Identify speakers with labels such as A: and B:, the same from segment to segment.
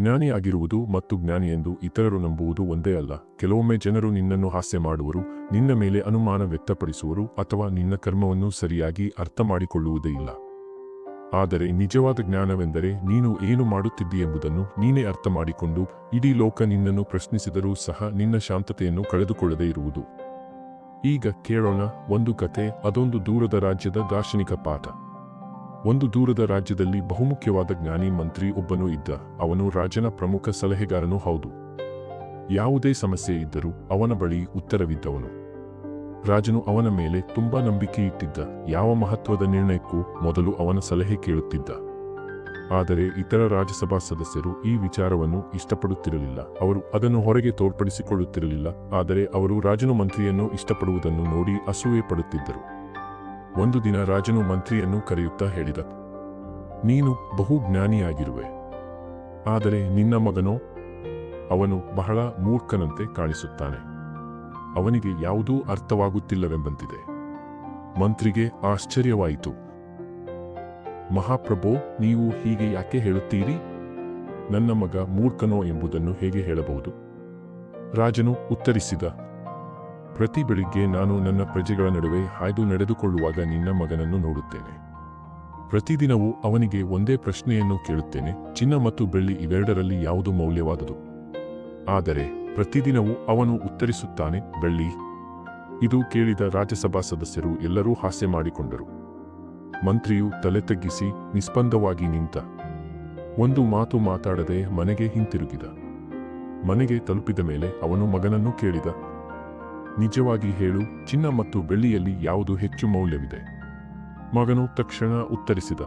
A: ಜ್ಞಾನಿಯಾಗಿರುವುದು ಮತ್ತು ಜ್ಞಾನಿ ಎಂದು ಇತರರು ನಂಬುವುದು ಒಂದೇ ಅಲ್ಲ. ಕೆಲವೊಮ್ಮೆ ಜನರು ನಿನ್ನನ್ನು ಹಾಸ್ಯ ಮಾಡುವರು, ನಿನ್ನ ಮೇಲೆ ಅನುಮಾನ ವ್ಯಕ್ತಪಡಿಸುವರು ಅಥವಾ ನಿನ್ನ ಕರ್ಮವನ್ನು ಸರಿಯಾಗಿ ಅರ್ಥ ಮಾಡಿಕೊಳ್ಳುವುದೇ ಇಲ್ಲ. ಆದರೆ ನಿಜವಾದ ಜ್ಞಾನವೆಂದರೆ ನೀನು ಏನು ಮಾಡುತ್ತಿದ್ದಿ ಎಂಬುದನ್ನು ನೀನೇ ಅರ್ಥ ಮಾಡಿಕೊಂಡು ಇಡೀ ಲೋಕ ನಿನ್ನನ್ನು ಪ್ರಶ್ನಿಸಿದರೂ ಸಹ ನಿನ್ನ ಶಾಂತತೆಯನ್ನು ಕಳೆದುಕೊಳ್ಳದೇ ಇರುವುದು. ಈಗ ಕೇಳೋಣ ಒಂದು ಕತೆ ಅದೊಂದು ದೂರದ ರಾಜ್ಯದ ದಾರ್ಶನಿಕ ಪಾಠ. ಒಂದು ದೂರದ ರಾಜ್ಯದಲ್ಲಿ ಬಹುಮುಖ್ಯವಾದ ಜ್ಞಾನಿ ಮಂತ್ರಿ ಒಬ್ಬನು ಇದ್ದ. ಅವನು ರಾಜನ ಪ್ರಮುಖ ಸಲಹೆಗಾರನೂ ಹೌದು. ಯಾವುದೇ ಸಮಸ್ಯೆ ಇದ್ದರೂ ಅವನ ಬಳಿ ಉತ್ತರವಿದ್ದವನು. ರಾಜನು ಅವನ ಮೇಲೆ ತುಂಬಾ ನಂಬಿಕೆ ಇಟ್ಟಿದ್ದ. ಯಾವ ಮಹತ್ವದ ನಿರ್ಣಯಕ್ಕೂ ಮೊದಲು ಅವನ ಸಲಹೆ ಕೇಳುತ್ತಿದ್ದ. ಆದರೆ ಇತರ ರಾಜ್ಯಸಭಾ ಸದಸ್ಯರು ಈ ವಿಚಾರವನ್ನು ಇಷ್ಟಪಡುತ್ತಿರಲಿಲ್ಲ. ಅವರು ಅದನ್ನು ಹೊರಗೆ ತೋರ್ಪಡಿಸಿಕೊಳ್ಳುತ್ತಿರಲಿಲ್ಲ. ಆದರೆ ಅವರು ರಾಜನು ಮಂತ್ರಿಯನ್ನು ಇಷ್ಟಪಡುವುದನ್ನು ನೋಡಿ ಅಸೂಯೆ ಪಡುತ್ತಿದ್ದರು. ಒಂದು ದಿನ ರಾಜನು ಮಂತ್ರಿಯನ್ನು ಕರೆಯುತ್ತಾ ಹೇಳಿದ, ನೀನು ಬಹು ಜ್ಞಾನಿಯಾಗಿರುವೆ. ಆದರೆ ನಿನ್ನ ಮಗನೋ, ಅವನು ಬಹಳ ಮೂರ್ಖನಂತೆ ಕಾಣಿಸುತ್ತಾನೆ. ಅವನಿಗೆ ಯಾವುದೂ ಅರ್ಥವಾಗುತ್ತಿಲ್ಲವೆಂಬಂತಿದೆ. ಮಂತ್ರಿಗೆ ಆಶ್ಚರ್ಯವಾಯಿತು. ಮಹಾಪ್ರಭೋ, ನೀವು ಹೀಗೆ ಯಾಕೆ ಹೇಳುತ್ತೀರಿ? ನನ್ನ ಮಗ ಮೂರ್ಖನೋ ಎಂಬುದನ್ನು ಹೇಗೆ ಹೇಳಬಹುದು? ರಾಜನು ಉತ್ತರಿಸಿದ ಪ್ರತಿ ಬೆಳಿಗ್ಗೆ ನಾನು ನನ್ನ ಪ್ರಜೆಗಳ ನಡುವೆ ಹಾಯ್ದು ನಡೆದುಕೊಳ್ಳುವಾಗ ನಿನ್ನ ಮಗನನ್ನು ನೋಡುತ್ತೇನೆ. ಪ್ರತಿದಿನವೂ ಅವನಿಗೆ ಒಂದೇ ಪ್ರಶ್ನೆಯನ್ನು ಕೇಳುತ್ತೇನೆ, ಚಿನ್ನ ಮತ್ತು ಬೆಳ್ಳಿ ಇವೆರಡರಲ್ಲಿ ಯಾವುದು ಮೌಲ್ಯವಾದುದು? ಆದರೆ ಪ್ರತಿದಿನವೂ ಅವನು ಉತ್ತರಿಸುತ್ತಾನೆ, ಬೆಳ್ಳಿ. ಇದು ಕೇಳಿದ ರಾಜ್ಯಸಭಾ ಸದಸ್ಯರು ಎಲ್ಲರೂ ಹಾಸ್ಯ ಮಾಡಿಕೊಂಡರು. ಮಂತ್ರಿಯು ತಲೆ ತಗ್ಗಿಸಿ ನಿಸ್ಪಂದವಾಗಿ ನಿಂತ ಒಂದು ಮಾತು ಮಾತಾಡದೆ ಮನೆಗೆ ಹಿಂತಿರುಗಿದ. ಮನೆಗೆ ತಲುಪಿದ ಮೇಲೆ ಅವನು ಮಗನನ್ನು ಕೇಳಿದ ನಿಜವಾಗಿ ಹೇಳು, ಚಿನ್ನ ಮತ್ತು ಬೆಳ್ಳಿಯಲ್ಲಿ ಯಾವುದು ಹೆಚ್ಚು ಮೌಲ್ಯವಿದೆ? ಮಗನು ತಕ್ಷಣ ಉತ್ತರಿಸಿದ,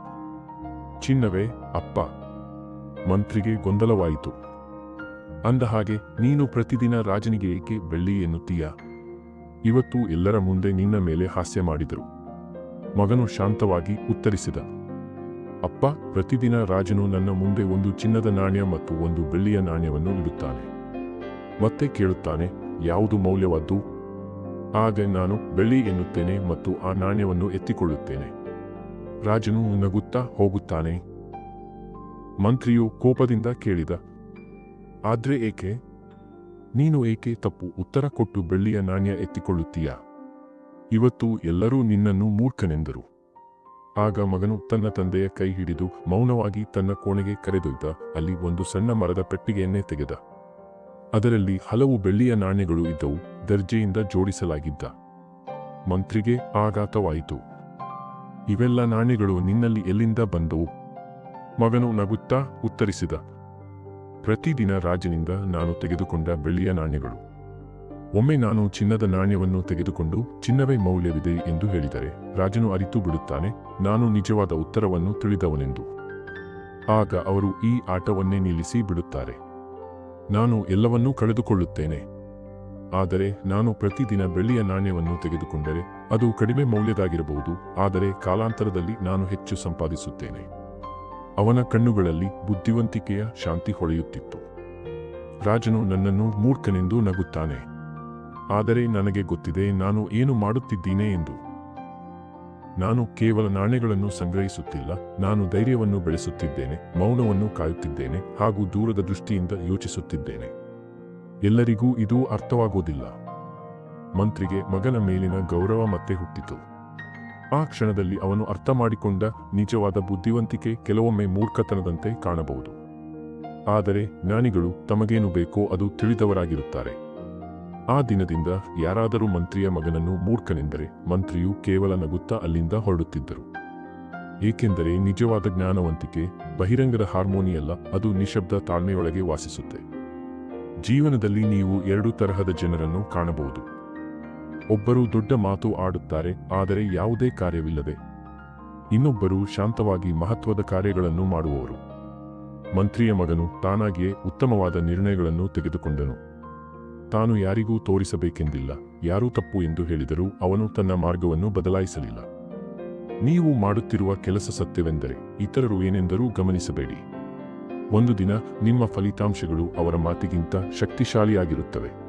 A: ಚಿನ್ನವೇ ಅಪ್ಪ. ಮಂತ್ರಿಗೆ ಗೊಂದಲವಾಯಿತು. ಅಂದ ಹಾಗೆ, ನೀನು ಪ್ರತಿದಿನ ರಾಜನಿಗೆ ಏಕೆ ಬೆಳ್ಳಿ ಎನ್ನುತ್ತೀಯ? ಇವತ್ತು ಎಲ್ಲರ ಮುಂದೆ ನಿನ್ನ ಮೇಲೆ ಹಾಸ್ಯ ಮಾಡಿದರು. ಮಗನು ಶಾಂತವಾಗಿ ಉತ್ತರಿಸಿದ, ಅಪ್ಪ, ಪ್ರತಿದಿನ ರಾಜನು ನನ್ನ ಮುಂದೆ ಒಂದು ಚಿನ್ನದ ನಾಣ್ಯ ಮತ್ತು ಒಂದು ಬೆಳ್ಳಿಯ ನಾಣ್ಯವನ್ನು ಇಡುತ್ತಾನೆ. ಮತ್ತೆ ಕೇಳುತ್ತಾನೆ, ಯಾವುದು ಮೌಲ್ಯವಾದ್ದು? ಆಗ ನಾನು ಬೆಳ್ಳಿ ಎನ್ನುತ್ತೇನೆ ಮತ್ತು ಆ ನಾಣ್ಯವನ್ನು ಎತ್ತಿಕೊಳ್ಳುತ್ತೇನೆ. ರಾಜನು ನಗುತ್ತಾ ಹೋಗುತ್ತಾನೆ. ಮಂತ್ರಿಯು ಕೋಪದಿಂದ ಕೇಳಿದ, ಆದ್ರೆ ಏಕೆ? ನೀನು ಏಕೆ ತಪ್ಪು ಉತ್ತರ ಕೊಟ್ಟು ಬೆಳ್ಳಿಯ ನಾಣ್ಯ ಎತ್ತಿಕೊಳ್ಳುತ್ತೀಯಾ? ಇವತ್ತು ಎಲ್ಲರೂ ನಿನ್ನನ್ನು ಮೂರ್ಖನೆಂದರು. ಆಗ ಮಗನು ತನ್ನ ತಂದೆಯ ಕೈ ಹಿಡಿದು ಮೌನವಾಗಿ ತನ್ನ ಕೋಣೆಗೆ ಕರೆದೊಯ್ದ. ಅಲ್ಲಿ ಒಂದು ಸಣ್ಣ ಮರದ ಪೆಟ್ಟಿಗೆಯನ್ನೇ ತೆಗೆದ. ಅದರಲ್ಲಿ ಹಲವು ಬೆಳ್ಳಿಯ ನಾಣ್ಯಗಳು ಇದ್ದವು, ದರ್ಜೆಯಿಂದ ಜೋಡಿಸಲಾಗಿದ್ದ. ಮಂತ್ರಿಗೆ ಆಘಾತವಾಯಿತು. ಇವೆಲ್ಲ ನಾಣ್ಯಗಳು ನಿನ್ನಲ್ಲಿ ಎಲ್ಲಿಂದ ಬಂದವು? ಮಗನು ನಗುತ್ತಾ ಉತ್ತರಿಸಿದ. ಪ್ರತಿದಿನ ರಾಜನಿಂದ ನಾನು ತೆಗೆದುಕೊಂಡ ಬೆಳ್ಳಿಯ ನಾಣ್ಯಗಳು. ಒಮ್ಮೆ ನಾನು ಚಿನ್ನದ ನಾಣ್ಯವನ್ನು ತೆಗೆದುಕೊಂಡು ಚಿನ್ನವೇ ಮೌಲ್ಯವಿದೆ ಎಂದು ಹೇಳಿದರೆ ರಾಜನು ಅರಿತು ಬಿಡುತ್ತಾನೆ, ನಾನು ನಿಜವಾದ ಉತ್ತರವನ್ನು ತಿಳಿದವನೆಂದು. ಆಗ ಅವರು ಈ ಆಟವನ್ನೇ ನಿಲ್ಲಿಸಿ ಬಿಡುತ್ತಾರೆ. ನಾನು ಎಲ್ಲವನ್ನೂ ಕಳೆದುಕೊಳ್ಳುತ್ತೇನೆ. ಆದರೆ ನಾನು ಪ್ರತಿದಿನ ಬೆಳ್ಳಿಯ ನಾಣ್ಯವನ್ನು ತೆಗೆದುಕೊಂಡರೆ ಅದು ಕಡಿಮೆ ಮೌಲ್ಯದಾಗಿರಬಹುದು, ಆದರೆ ಕಾಲಾಂತರದಲ್ಲಿ ನಾನು ಹೆಚ್ಚು ಸಂಪಾದಿಸುತ್ತೇನೆ. ಅವನ ಕಣ್ಣುಗಳಲ್ಲಿ ಬುದ್ಧಿವಂತಿಕೆಯ ಶಾಂತಿ ಹೊಳೆಯುತ್ತಿತ್ತು. ರಾಜನು ನನ್ನನ್ನು ಮೂರ್ಖನೆಂದು ನಗುತ್ತಾನೆ. ಆದರೆ ನನಗೆ ಗೊತ್ತಿದೆ ನಾನು ಏನು ಮಾಡುತ್ತಿದ್ದೀನಿ ಎಂದು. ನಾನು ಕೇವಲ ನಾಣ್ಯಗಳನ್ನು ಸಂಗ್ರಹಿಸುತ್ತಿಲ್ಲ, ನಾನು ಧೈರ್ಯವನ್ನು ಬೆಳೆಸುತ್ತಿದ್ದೇನೆ, ಮೌನವನ್ನು ಕಾಯುತ್ತಿದ್ದೇನೆ ಹಾಗೂ ದೂರದ ದೃಷ್ಟಿಯಿಂದ ಯೋಚಿಸುತ್ತಿದ್ದೇನೆ. ಎಲ್ಲರಿಗೂ ಇದು ಅರ್ಥವಾಗುವುದಿಲ್ಲ ಮಂತ್ರಿಗೆ ಮಗನ ಮೇಲಿನ ಗೌರವ ಮತ್ತೆ ಹುಟ್ಟಿತು. ಆ ಕ್ಷಣದಲ್ಲಿ ಅವನು ಅರ್ಥ ಮಾಡಿಕೊಂಡ ನಿಜವಾದ ಬುದ್ಧಿವಂತಿಕೆ ಕೆಲವೊಮ್ಮೆ ಮೂರ್ಖತನದಂತೆ ಕಾಣಬಹುದು. ಆದರೆ ಜ್ಞಾನಿಗಳು ತಮಗೇನು ಬೇಕೋ ಅದು ತಿಳಿದವರಾಗಿರುತ್ತಾರೆ. ಆ ದಿನದಿಂದ ಯಾರಾದರೂ ಮಂತ್ರಿಯ ಮಗನನ್ನು ಮೂರ್ಖನೆಂದರೆ ಮಂತ್ರಿಯು ಕೇವಲ ನಗುತ್ತಾ ಅಲ್ಲಿಂದ ಹೊರಡುತ್ತಿದ್ದರು. ಏಕೆಂದರೆ ನಿಜವಾದ ಜ್ಞಾನವಂತಿಕೆ, ಬಹಿರಂಗದ ಹಾರ್ಮೋನಿಯಲ್ಲ ಅದು ನಿಶಬ್ದ ತಾಳ್ಮೆಯೊಳಗೆ ವಾಸಿಸುತ್ತೆ. ಜೀವನದಲ್ಲಿ ನೀವು ಎರಡು ತರಹದ ಜನರನ್ನು ಕಾಣಬಹುದು. ಒಬ್ಬರು ದೊಡ್ಡ ಮಾತು ಆಡುತ್ತಾರೆ, ಆದರೆ ಯಾವುದೇ ಕಾರ್ಯವಿಲ್ಲದೆ. ಇನ್ನೊಬ್ಬರು ಶಾಂತವಾಗಿ ಮಹತ್ವದ ಕಾರ್ಯಗಳನ್ನು ಮಾಡುವವರು. ಮಂತ್ರಿಯ ಮಗನು ತಾನಾಗಿಯೇ ಉತ್ತಮವಾದ ನಿರ್ಣಯಗಳನ್ನು ತೆಗೆದುಕೊಂಡನು. ತಾನು ಯಾರಿಗೂ ತೋರಿಸಬೇಕೆಂದಿಲ್ಲ. ಯಾರೂ ತಪ್ಪು ಎಂದು ಹೇಳಿದರೂ ಅವನು ತನ್ನ ಮಾರ್ಗವನ್ನು ಬದಲಾಯಿಸಲಿಲ್ಲ. ನೀವು ಮಾಡುತ್ತಿರುವ ಕೆಲಸ ಸತ್ಯವೆಂದರೆ ಇತರರು ಏನೆಂದರೂ ಗಮನಿಸಬೇಡಿ. ಒಂದು ದಿನ ನಿಮ್ಮ ಫಲಿತಾಂಶಗಳು ಅವರ ಮಾತಿಗಿಂತ ಶಕ್ತಿಶಾಲಿಯಾಗಿರುತ್ತವೆ.